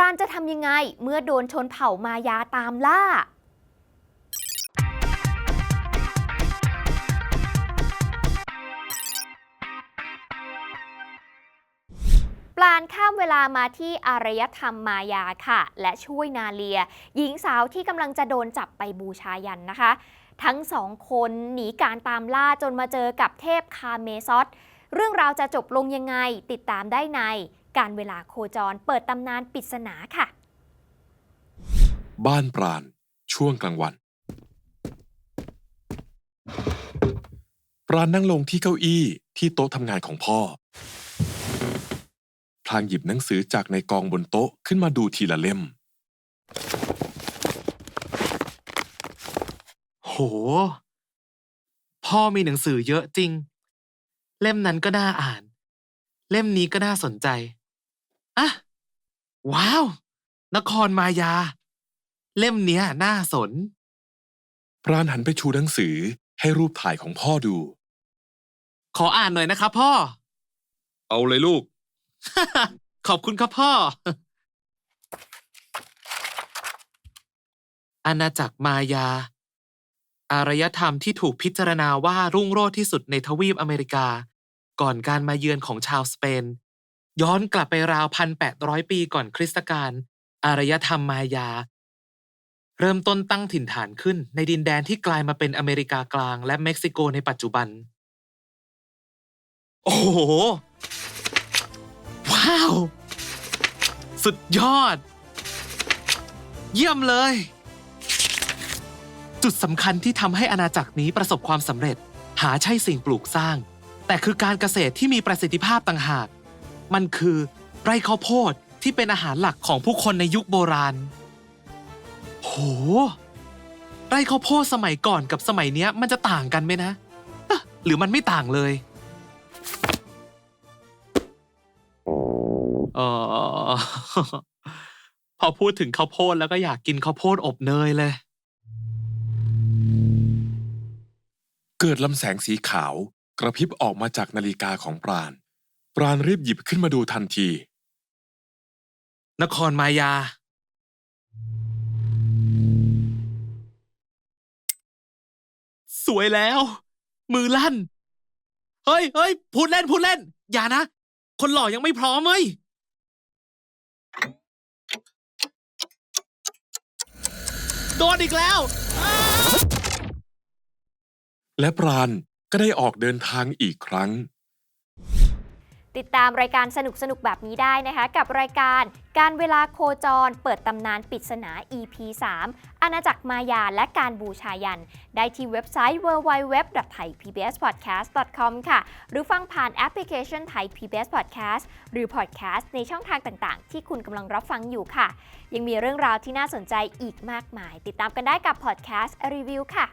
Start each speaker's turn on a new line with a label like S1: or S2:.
S1: ราณจะทำยังไงเมื่อโดนชนเผ่ามายาตามล่าปลานข้ามเวลามาที่อารยธรรมมายาค่ะ และช่วยนาเลีย หญิงสาวที่กำลังจะโดนจับไปบูชายันนะคะ ทั้งสองคนหนีการตามล่าจนมาเจอกับเทพคาเมซอสเรื่องราวจะจบลงยังไงติดตามได้ใน การเวลาโคจรเปิดตำนานปริศนาค่ะ
S2: บ้านปราณช่วงกลางวัน ปราณนั่งลงที่เก้าอี้ที่โต๊ะทำงานของพ่อ พลางหยิบหนังสือจากในกองบนโต๊ะขึ้นมาดูทีละเล่ม
S3: โห พ่อมีหนังสือเยอะจริง เล่มนั้นก็น่าอ่าน เล่มนี้ก็น่าสนใจ อะว้าว นครมายา เล่มเนี้ยน่าสน
S2: ปราณหันไปชูหนังสือให้รูปถ่ายของพ่อดู
S3: ขออ่านหน่อยนะครับพ่อ
S2: เอาเลยลูก
S3: ขอบคุณครับพ่อ อาณาจักรมายา อารยธรรมที่ถูกพิจารณาว่ารุ่งโรจน์ที่สุดในทวีปอเมริกา ก่อนการมาเยือนของชาวสเปน ย้อนกลับไปราวพันแปดร้อยปีก่อนคริสตกาลอารยธรรมมายา เริ่มต้นตั้งถิ่นฐานขึ้นในดินแดนที่กลายมาเป็นอเมริกากลางและเม็กซิโกในปัจจุบัน โอ้โห ว้าว สุดยอด เยี่ยมเลย จุดสำคัญที่ทำให้อาณาจักรนี้ประสบความสำเร็จ หาใช่สิ่งปลูกสร้าง แต่คือการเกษตรที่มีประสิทธิภาพต่างหาก มันคือ ไร่ข้าวโพดที่เป็นอาหารหลักของผู้คนในยุคโบราณ โห ไร่ข้าวโพดสมัยก่อนกับสมัยเนี้ยมันจะต่างกันไหมนะอ๊ะหรือมันไม่ต่างเลย เออ พอพูดถึงข้าวโพดแล้วก็อยากกินข้าวโพดอบเนยเลย
S2: เกิดลำแสงสีขาว กระพริบออกมาจากนาฬิกาของปราณ ปราณรีบหยิบขึ้นมาดูทันที
S3: นครมายา สวยแล้ว มือลั่น เฮ้ยเฮ้ยพูดเล่นพูดเล่น อย่านะ คนหล่อยังไม่พร้อมเว้ยโดนอีกแล้ว
S2: และปราณก็ได้ออกเดินทางอีกครั้ง
S1: ติดตามรายการสนุกๆแบบนี้ได้นะคะ กับรายการการเวลาโคจร เปิดตำนานปริศนา EP 3อาณาจักรมายาและการบูชายัน ได้ที่เว็บไซต์ www.thaipbspodcast.com ค่ะ หรือฟังผ่านแอปพลิเคชัน Thai PBS Podcast หรือ Podcast ในช่องทางต่างๆ ที่คุณกำลังรับฟังอยู่ค่ะ ยังมีเรื่องราวที่น่าสนใจอีกมากมาย ติดตามกันได้กับ Podcast Review ค่ะ